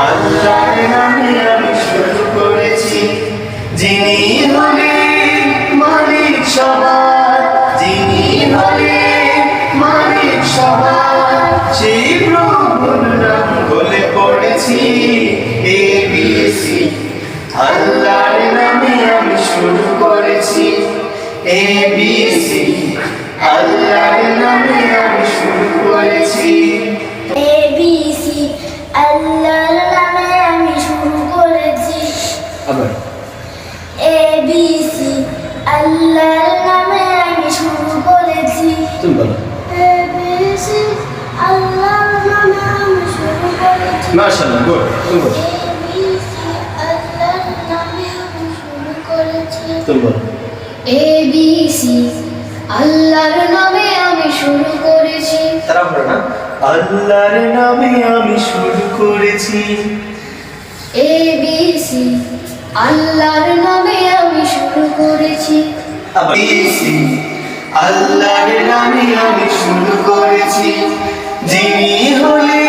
আল্লাহর নামে আমি শুরু করেছি যিনি হলে মালিক সবার যিনি হলে মালিক সবার সেই প্রভুর নাম বলে পড়েছি এবিসি আল্লাহর নামে আমি শুরু করেছি এবিসি আল্লাহর নামে আমি শুরু করেছি এবিসি আল্লাহর নামে মাশাআল্লাহ গুড তুমি বলো এবিসি আল্লাহর নামে আমি শুরু করেছি আল্লাহর নামে আমি শুরু করেছি। তারা বলো না? আল্লাহর নামে আমি শুরু করেছি। এবিসি আল্লাহর নামে আমি শুরু করেছি। আবার এবিসি আল্লাহর নামে আমি শুরু করেছি। যিনি হলে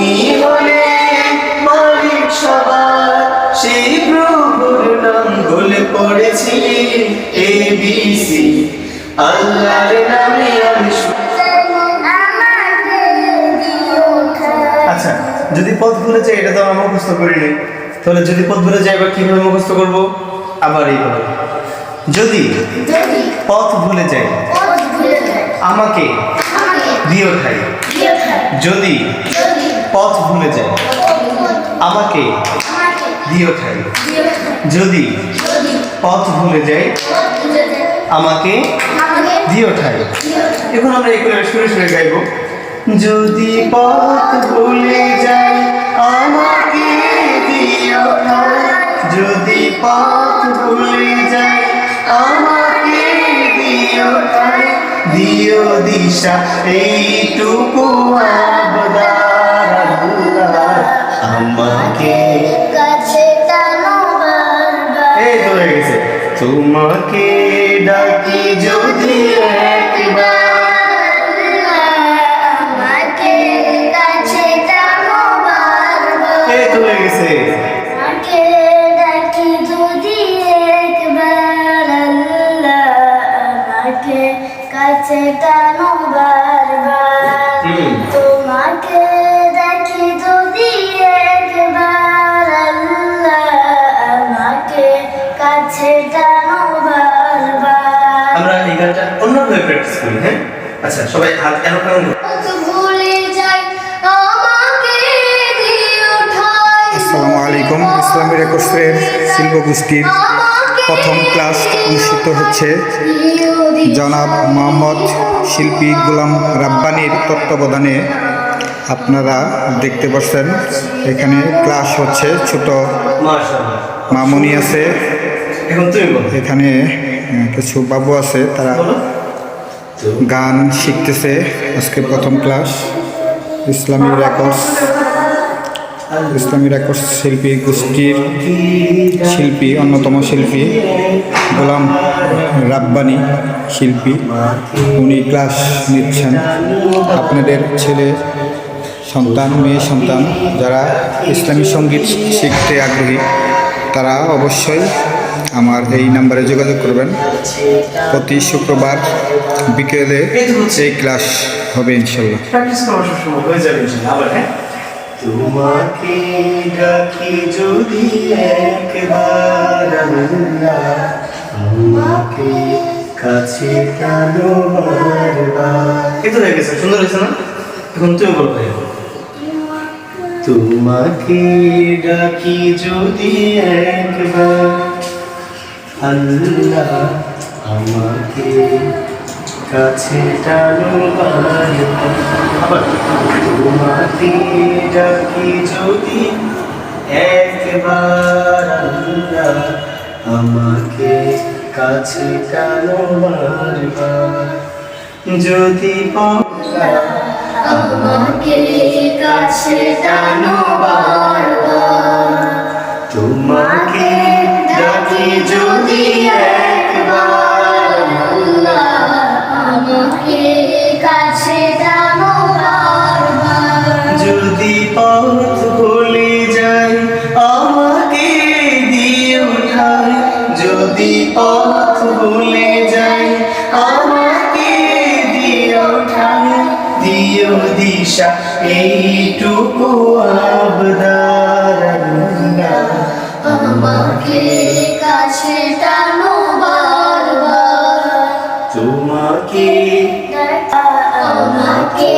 যিনি হলে মালিক সবার সেই প্রভুর নাম বলে পড়েছি এবিসি আল্লাহর নামে আমি শুরু আচ্ছা যদি পথ ভুলে যাই এটা তো আমরা মুখস্থ করিনি। তাহলে যদি পথ ভুলে যাই এবার কীভাবে মুখস্থ করব? আবার এইভাবে যদি যদি পথ ভুলে যাই যায় আমাকে দিও যদি যদি পথ ভুলে যায় আমাকে ঠাই। যদি পথ ভুলে যাই, আমাকে ঠাই। দিয়ে খায় এখন আমরা এগুলো শুনে শুনে গাইব। যদি পথ ভুলে যাই, আমাকে ঠাই। যদি পথ ভুলে যাই, আমাকে ঠাই। দিও দিশা, এইটুকু আল্লাহ আমাকে কাছে টানো এই তো হয়ে গেছে। তোমাকে ডাকি যদি একবার আমাকে কাছে টানো বারবার। এই তো হয়ে গেছে। আমাকে ডাকি যদি একবার আল্লাহ আমাকে কাছে টানো বারবার। এই গানটা অন্যভাবে প্র্যাকটিস করি হ্যাঁ? আচ্ছা সবাই হাত কেন আসসালামু আলাইকুম ইসলামী রেকর্ডসের শিল্প গোষ্ঠীর প্রথম ক্লাস অনুষ্ঠিত হচ্ছে জনাব মোহাম্মদ শিল্পী গোলাম রাব্বানির তত্ত্বাবধানে আপনারা দেখতে পাচ্ছেন এখানে ক্লাস হচ্ছে ছোট মাশাআল্লাহ। মামুনি আছে। এখন কিছু বাবু আছে তারা গান শিখতেছে। আজকে প্রথম ক্লাস। ইসলামী রেকর্ডস ইসলামী রেকর্ডস শিল্পী গোষ্ঠীর শিল্পী অন্যতম শিল্পী গোলাম রাব্বানি শিল্পী। উনি ক্লাস নিচ্ছেন। আপনাদের ছেলে সন্তান মেয়ে সন্তান যারা ইসলামী সংগীত শিখতে আগ্রহী তারা অবশ্যই আমার এই নাম্বারে যোগাযোগ করবেন। প্রতি শুক্রবার বিকেলে এই ক্লাস হবে ইনশাল্লাহ। প্র্যাকটিস হয়ে যাবে ইনশাআল্লাহ আবার তোমাকে ডাকি যদি একবার আমাকে কাছে টানো বারবার। এই তো হয়ে গেছে সুন্দর হয়েছে না? এখন তুমি বলব এবার। তোমাকে ডাকি যদি একবার আল্লাহ আমাকে কাছে টানো। তোমাকে ডাকি যদি একবার আল্লাহ আমাকে কাছে টানো বারবার যদি আমাকে কাছে টানো বারবার তোমাকে দিশা এইটুকু আবদার আমাকে কাছে টানো বারবার। তোমাকে আমাকে